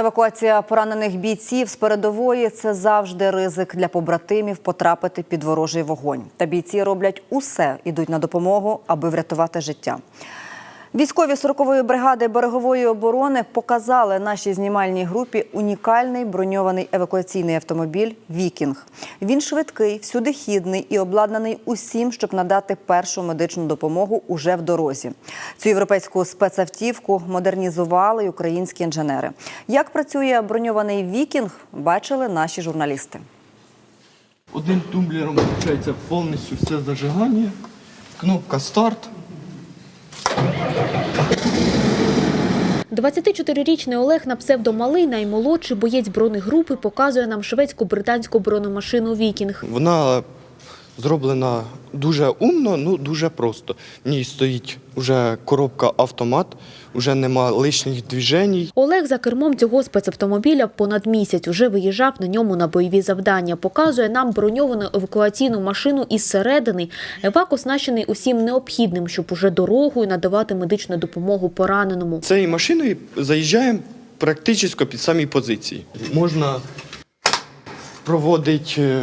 Евакуація поранених бійців з передової це завжди ризик для побратимів потрапити під ворожий вогонь. Та бійці роблять усе, ідуть на допомогу, аби врятувати життя. Військові 40-ї бригади берегової оборони показали нашій знімальній групі унікальний броньований евакуаційний автомобіль Вікінг. Він швидкий, всюдихідний і обладнаний усім, щоб надати першу медичну допомогу уже в дорозі. Цю європейську спецавтівку модернізували українські інженери. Як працює броньований Вікінг, бачили наші журналісти. Одним тумблером включається повністю все зажигання, кнопка старт. 24-річний Олег на псевдомалий, наймолодший боєць бронегрупи, показує нам шведську-британську бронемашину «Вікінг». Вона зроблена дуже умно, ну дуже просто. В ній стоїть вже коробка автомат, вже нема лишніх движень. Олег за кермом цього спецавтомобіля понад місяць уже виїжджав на ньому на бойові завдання. Показує нам броньовану евакуаційну машину із середини. Евак оснащений усім необхідним, щоб уже дорогою надавати медичну допомогу пораненому. Цією машиною заїжджаємо практично під самі позиції. Можна проводити е,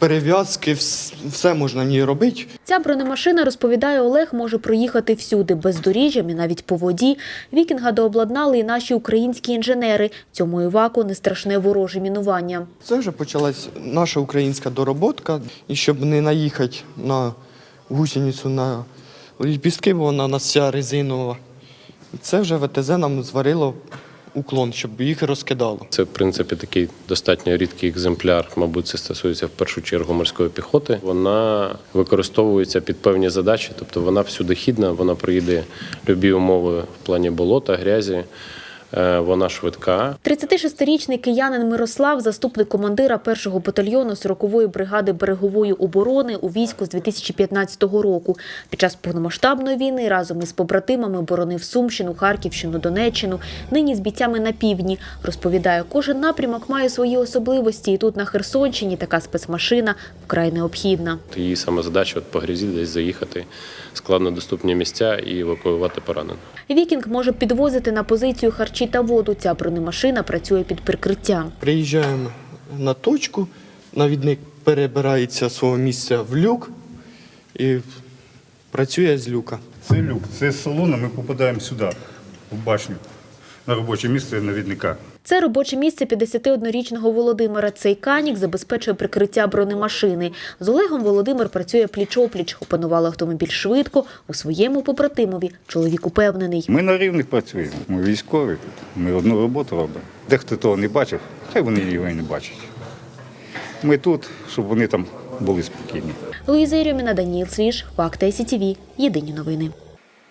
перев'язки, вс- все можна в ній робити. Ця бронемашина, розповідає Олег, може проїхати всюди, бездоріжжям і навіть по воді. Вікінга дообладнали і наші українські інженери. Цьому іваку не страшне вороже мінування. Це вже почалась наша українська дороботка. І щоб не наїхати на гусеницю на ліпістки, бо вона у нас вся резинова. Це вже ВТЗ нам зварило уклон, щоб їх розкидало. Це, в принципі, такий достатньо рідкий екземпляр. Мабуть, це стосується в першу чергу морської піхоти. Вона використовується під певні задачі, тобто вона всюдихідна, вона проїде любі умови в плані болота, грязі. Е, Вона швидка, 36-річний киянин Мирослав, заступник командира першого батальйону 40-ї бригади берегової оборони у війську з 2015 року. Під час повномасштабної війни разом із побратимами боронив Сумщину, Харківщину, Донеччину. Нині з бійцями на півдні. Розповідає, кожен напрямок має свої особливості, і тут на Херсонщині така спецмашина вкрай необхідна. її саме задача от по грязі десь заїхати в складнодоступні місця і евакуювати поранених. Вікінг може підвозити на позицію харчі та воду. Ця бронемашина працює під прикриттям. Приїжджаємо на точку, навідник перебирається з свого місця в люк і працює з люка. Це люк, це з салону ми попадаємо сюди, в башню, на робоче місце навідника. Це робоче місце 51-річного Володимира. Цей канік забезпечує прикриття бронемашини. З Олегом Володимир працює пліч-опліч. Опанували автомобіль швидко. У своєму побратимові чоловік упевнений. Ми на рівних працюємо, ми військові ми одну роботу робимо. Дехто того не бачив, хай вони його і не бачать. Ми тут, щоб вони там були спокійні. Луїза Єрьоміна, Даніл Свіж, Факти СІТВ. Єдині новини.